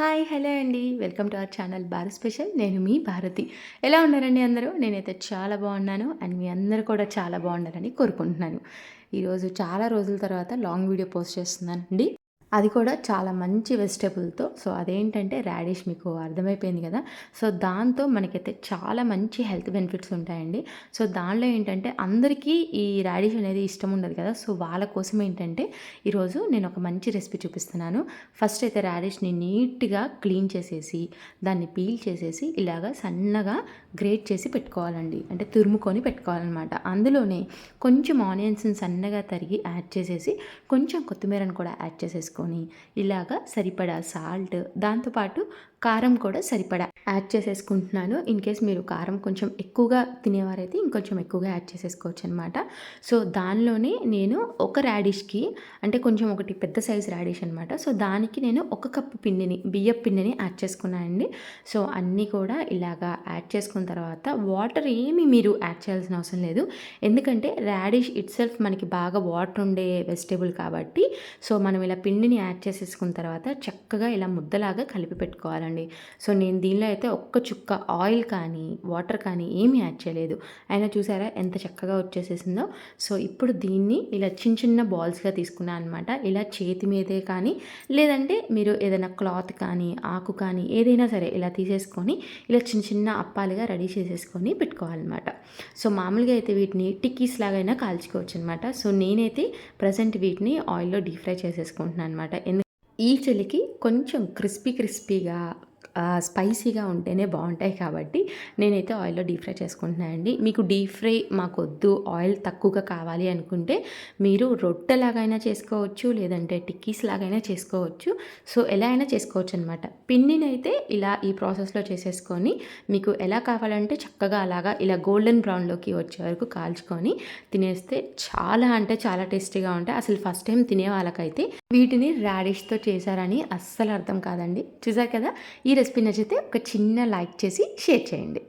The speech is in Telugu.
హాయ్ హలో అండి. Welcome to our channel Bharat special. నేను మీ భారతి. ఎలా ఉన్నారండి అందరూ? నేనైతే చాలా బాగున్నాను అండ్ మీ అందరూ కూడా చాలా బాగున్నారని కోరుకుంటున్నాను. ఈరోజు చాలా రోజుల తర్వాత లాంగ్ వీడియో పోస్ట్ చేస్తున్నానండి. అది కూడా చాలా మంచి వెజిటేబుల్తో. సో అదేంటంటే రాడిష్ మీకు అర్థమైపోయింది కదా. సో దాంతో మనకైతే చాలా మంచి హెల్త్ బెనిఫిట్స్ ఉంటాయండి. సో దానిలో ఏంటంటే అందరికీ ఈ రాడిష్ అనేది ఇష్టం ఉండదు కదా. సో వాళ్ళ కోసం ఏంటంటే ఈరోజు నేను ఒక మంచి రెసిపీ చూపిస్తున్నాను. ఫస్ట్ అయితే రాడిష్ని నీట్గా క్లీన్ చేసేసి దాన్ని పీల్ చేసేసి ఇలాగా సన్నగా గ్రేట్ చేసి పెట్టుకోవాలండి. అంటే తురుముకొని పెట్టుకోవాలన్నమాట. అందులోనే కొంచెం ఆనియన్స్ని సన్నగా తరిగి యాడ్ చేసేసి కొంచెం కొత్తిమీరను కూడా యాడ్ చేసేసుకో వేసుకొని ఇలాగా సరిపడా సాల్ట్ దాంతోపాటు కారం కూడా సరిపడా. యాడ్ చేసేసుకుంటున్నాను. ఇన్ కేస్ మీరు కారం కొంచెం ఎక్కువగా తినేవారైతే ఇంకొంచెం ఎక్కువగా యాడ్ చేసేసుకోవచ్చు అనమాట సో దానిలోనే నేను ఒక రాడిష్కి అంటే కొంచెం ఒకటి పెద్ద సైజ్ రాడిష్ అనమాట సో దానికి నేను ఒక కప్పు పిండిని బియ్య పిండిని యాడ్ చేసుకున్నానండి. సో అన్నీ కూడా ఇలాగా యాడ్ చేసుకున్న తర్వాత వాటర్ ఏమి మీరు యాడ్ చేయాల్సిన అవసరం లేదు. ఎందుకంటే రాడిష్ ఇట్ సెల్ఫ్ మనకి బాగా వాటర్ ఉండే వెజిటేబుల్ కాబట్టి సో మనం ఇలా పిండిని యాడ్ చేసేసుకున్న తర్వాత చక్కగా ఇలా ముద్దలాగా కలిపి పెట్టుకోవాలండి. అండి సో నేను దీనిలో అయితే ఒక్క చుక్క ఆయిల్ కానీ వాటర్ కానీ ఏమీ యాడ్ చేయలేదు. అయినా చూసారా ఎంత చక్కగా వచ్చేసేసిందో. సో ఇప్పుడు దీన్ని ఇలా చిన్న చిన్న బాల్స్గా తీసుకున్నాను అనమాట ఇలా చేతి మీదే కానీ లేదంటే మీరు ఏదైనా క్లాత్ కానీ ఆకు కానీ ఏదైనా సరే ఇలా తీసేసుకొని ఇలా చిన్న చిన్న అప్పాలుగా రెడీ చేసేసుకొని పెట్టుకోవాలన్నమాట. సో మామూలుగా అయితే వీటిని టిక్కీస్ లాగైనా కాల్చుకోవచ్చు అనమాట సో నేనైతే ప్రజెంట్ వీటిని ఆయిల్లో డీప్ ఫ్రై చేసేసుకుంటున్నాను అనమాట ఎందుకంటే ఈ చలికి కొంచెం క్రిస్పీ క్రిస్పీగా స్పైసీగా ఉంటేనే బాగుంటాయి కాబట్టి నేనైతే ఆయిల్లో డీప్ ఫ్రై చేసుకుంటున్నాను అండి. మీకు డీప్ ఫ్రై మాకొద్దు ఆయిల్ తక్కువగా కావాలి అనుకుంటే మీరు రొట్టెలాగైనా చేసుకోవచ్చు లేదంటే టిక్కీస్ లాగైనా చేసుకోవచ్చు. సో ఎలా అయినా చేసుకోవచ్చు అనమాట పిండినైతే ఇలా ఈ ప్రాసెస్లో చేసేసుకొని మీకు ఎలా కావాలంటే చక్కగా అలాగా ఇలా గోల్డెన్ బ్రౌన్లోకి వచ్చే వరకు కాల్చుకొని తినేస్తే చాలా అంటే చాలా టేస్టీగా ఉంటాయి. అసలు ఫస్ట్ టైం తినే వాళ్ళకైతే వీటిని రాడిష్తో చేశారని అస్సలు అర్థం కాదండి. చూసారు కదా? ఈ రెసిపీ నచ్చితే ఒక చిన్న లైక్ చేసి షేర్ చేయండి.